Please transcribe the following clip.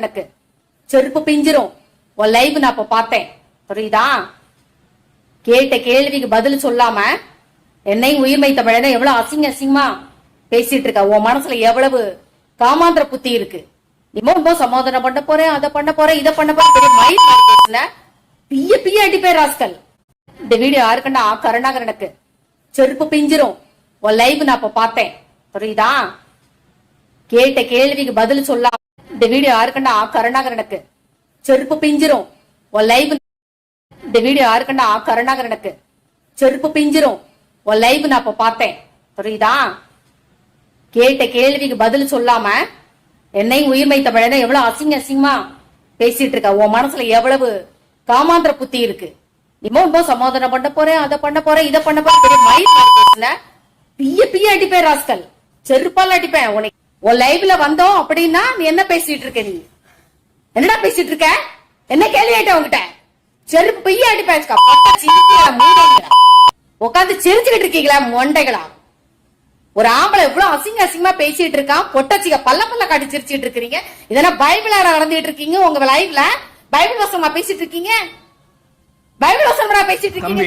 எனக்கு. செருப்பு பிஞ்சிரும். உன் லைவ் நான் இப்ப பார்த்தேன். புரியுதா? கேட்ட கேள்விக்கு பதில் சொல்லாம என்னையும் உயிர்மை தமிழன எவ்வளவு அசிங்க அசிங்கமா பேசிட்டு இருக்க. உன் மனசுல எவ்வளவு காமாந்திர புத்தி இருக்கு. இப்போ சமாதானம் பண்ண போறேன் அதை பண்ண போறேன் இதை பண்ண போறேன். பெரிய மைண்ட் பேசுன. பிய பிய அடிப்பே ராஸ்கல். இந்த வீடியோ யாருக்குன்னா கருணாகரனுக்கு செருப்பு பிஞ்சிரும். உன் லைவ் நான் இப்ப பார்த்தேன். புரியுதா? கேட்ட கேள்விக்கு பதில் சொல்லாம இந்த வீடியோ யாருக்குன்னா கருணாகரனுக்கு செருப்பு பிஞ்சிரும். உன் லைவ் இந்த வீடியோ யாருக்குன்னா கருணாகரனுக்கு செருப்பு பிஞ்சிரும். உன் லைவ் நான் இப்ப பார்த்தேன். புரியுதா? கேட்ட கேள்விக்கு பதில் சொல்லாம என்னையும் உயிர்மை தமிழன எவ்வளவு அசிங்க அசிங்கமா பேசிட்டு இருக்க? உன் மனசுல எவ்வளவு காமாந்திர புத்தி இருக்கு? இம்மோ இப்போ சமாதானம் பண்ண போறேன் அதை பண்ண போறேன் இதை பண்ண போறேன். பெரிய மயில் பேசுன. பிய பிய அடிப்பேன் ராஸ்கல். செருப்பால் அடிப்பேன் உனக்கு உன் லைவ்ல வந்தோம் அப்படின்னா நீ என்ன பேசிட்டு இருக்க நீ? என்னடா பேசிட்டு இருக்க? என்ன கேள்வி ஆயிட்ட உங்ககிட்ட செருப்பு பைய அடிப்பேன் உட்காந்து சிரிச்சுக்கிட்டு இருக்கீங்களா மொண்டைகளா? ஒரு ஆம்பளை இவ்வளவு அசிங்க அசிங்கமா பேசிட்டு இருக்கான் பொட்டச்சிக்க பல்ல பல்ல காட்டி சிரிச்சிட்டு இருக்கீங்க இதெல்லாம் பைபிளா நடந்துட்டு இருக்கீங்க உங்க லைவ்ல பைபிள் வசனமா பேசிட்டு இருக்கீங்க? பைபிள் வசனமா பேசிட்டு இருக்கீங்க?